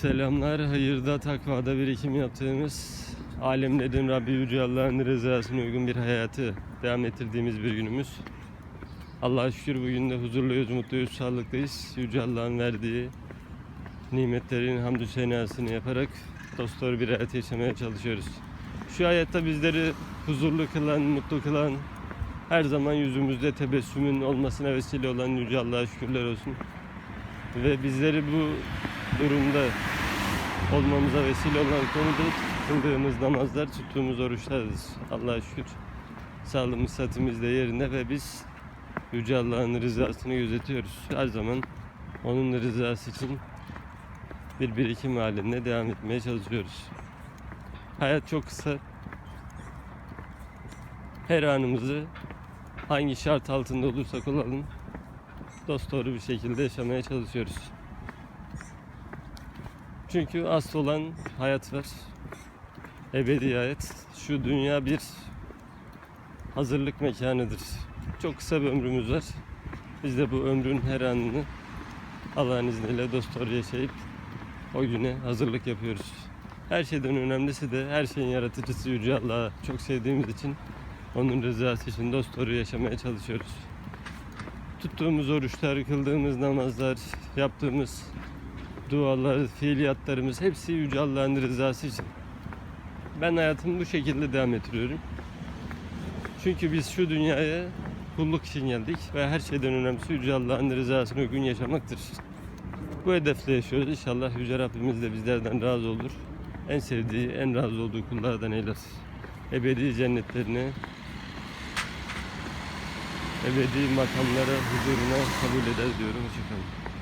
Selamlar. Hayırda, takvada birikim yaptığımız alemlerin Rabbi Yüce Allah'ın rızasına uygun bir hayatı devam ettirdiğimiz bir günümüz. Allah'a şükür bugün de huzurluyuz, mutluyuz, sağlıklıyız. Yüce Allah'ın verdiği nimetlerin hamdü senasını yaparak dostlar bir hayat yaşamaya çalışıyoruz. Şu hayatta bizleri huzurlu kılan, mutlu kılan, her zaman yüzümüzde tebessümün olmasına vesile olan Yüce Allah'a şükürler olsun. Ve bizleri bu durumda olmamıza vesile olan konuda kıldığımız namazlar, tuttuğumuz oruçlardır. Allah'a şükür sağlığımız, sıhhatimiz de yerinde ve biz Yüce Allah'ın rızasını gözetiyoruz. Her zaman onun rızası için bir birikim halinde devam etmeye çalışıyoruz. Hayat çok kısa. Her anımızı hangi şart altında olursak olalım dost doğru bir şekilde yaşamaya çalışıyoruz. Çünkü asıl olan hayat var. Ebedi hayat. Şu dünya bir hazırlık mekanıdır. Çok kısa bir ömrümüz var. Biz de bu ömrün her anını Allah'ın izniyle dost doğru yaşayıp o güne hazırlık yapıyoruz. Her şeyden önemlisi de her şeyin yaratıcısı Yüce Allah'ı çok sevdiğimiz için onun rızası için dost doğru yaşamaya çalışıyoruz tuttuğumuz oruçlar, kıldığımız namazlar, yaptığımız dualar, fiiliyatlarımız hepsi Yüce Allah'ın rızası için. Ben hayatımı bu şekilde devam ettiriyorum. Çünkü biz şu dünyaya kulluk için geldik ve her şeyden önemlisi Yüce Allah'ın rızasına uygun yaşamaktır. Bu hedefle yaşıyoruz. İnşallah Yüce Rabbimiz de bizlerden razı olur. En sevdiği, en razı olduğu kullardan eyler. Ebedi cennetlerine, ebedi makamlara, huzuruna kabul eder diyorum. Hoşçakalın.